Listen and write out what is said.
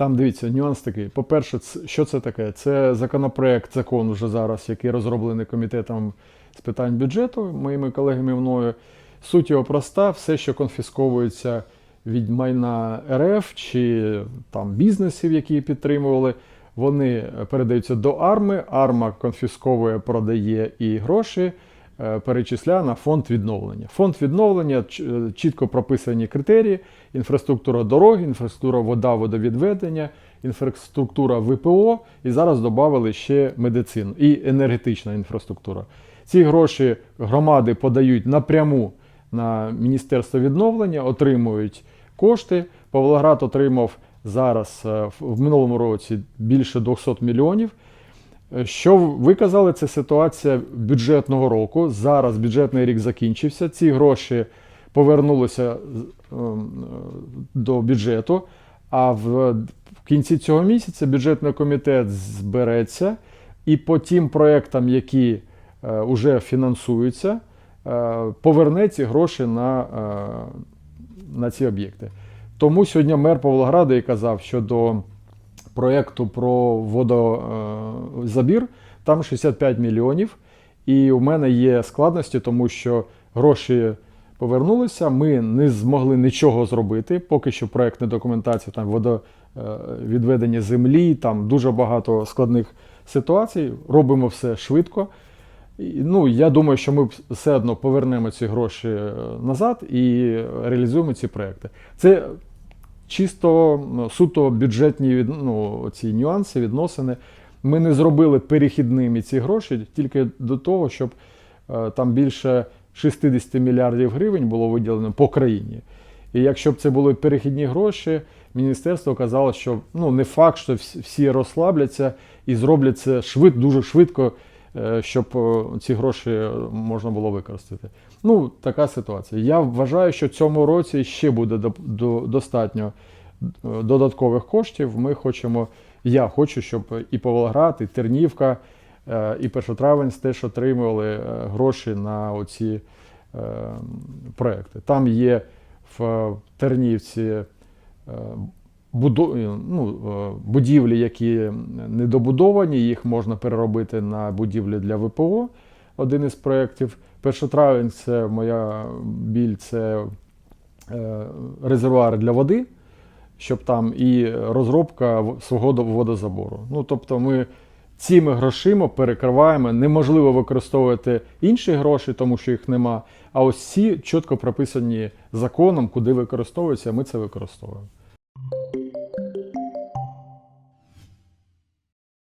Там дивіться, нюанс такий. По-перше, що це таке? Це законопроект, закон уже зараз, який розроблений комітетом з питань бюджету, моїми колегами мною. Суть його проста: все, що конфісковується від майна РФ чи там бізнесів, які підтримували, вони передаються до арми. Арма конфісковує, продає і гроші. Е, Перечисляє на фонд відновлення. Фонд відновлення е, чітко прописані критерії: інфраструктура дороги, інфраструктура вода, водовідведення, інфраструктура ВПО, і зараз додали ще медицину і енергетична інфраструктура. Ці гроші громади подають напряму на Міністерство відновлення, отримують кошти. Павлоград отримав зараз е, в минулому році більше 200 мільйонів. Е, Що ви казали, це ситуація бюджетного року. Зараз бюджетний рік закінчився. Ці гроші повернулися з- ем, е, до бюджету. А в, кінці цього місяця бюджетний комітет збереться і по тим проектам, які вже фінансуються, е, поверне ці гроші на, е, на ці об'єкти. Тому сьогодні мер Павлограда і казав, що до проєкту про водозабір там 65 мільйонів. І у мене є складності, тому що гроші повернулися. Ми не змогли нічого зробити. Поки що проєктна документація, там водовідведення землі, там дуже багато складних ситуацій. Робимо все швидко. Ну, я думаю, що ми все одно повернемо ці гроші е, назад і реалізуємо ці проекти. Це чисто ну, суто бюджетні ну, ці нюанси, відносини. Ми не зробили перехідними ці гроші тільки до того, щоб е, там більше 60 мільярдів гривень було виділено по країні. І якщо б це були перехідні гроші, міністерство казало, що ну, не факт, що всі- розслабляться і зроблять це швид, дуже швидко, щоб е, ці гроші е, можна було використати. Ну, така ситуація. Я вважаю, що цьому році ще буде до, до, достатньо е, додаткових коштів. Ми хочемо, я хочу, щоб і Павлоград, і Тернівка, е, і Першотравенськ теж отримували е, гроші на оці е, проекти. Там є в Тернівці е, е, ну, е, будівлі, які недобудовані, їх можна переробити на будівлі для ВПО. Один із проєктів. Першотравень це моя біль, це е, резервуар для води, щоб там і розробка свого водозабору. Ну, тобто ми цими грошима перекриваємо. Неможливо використовувати інші гроші, тому що їх нема. А ось ці чітко прописані законом, куди використовуються, ми це використовуємо.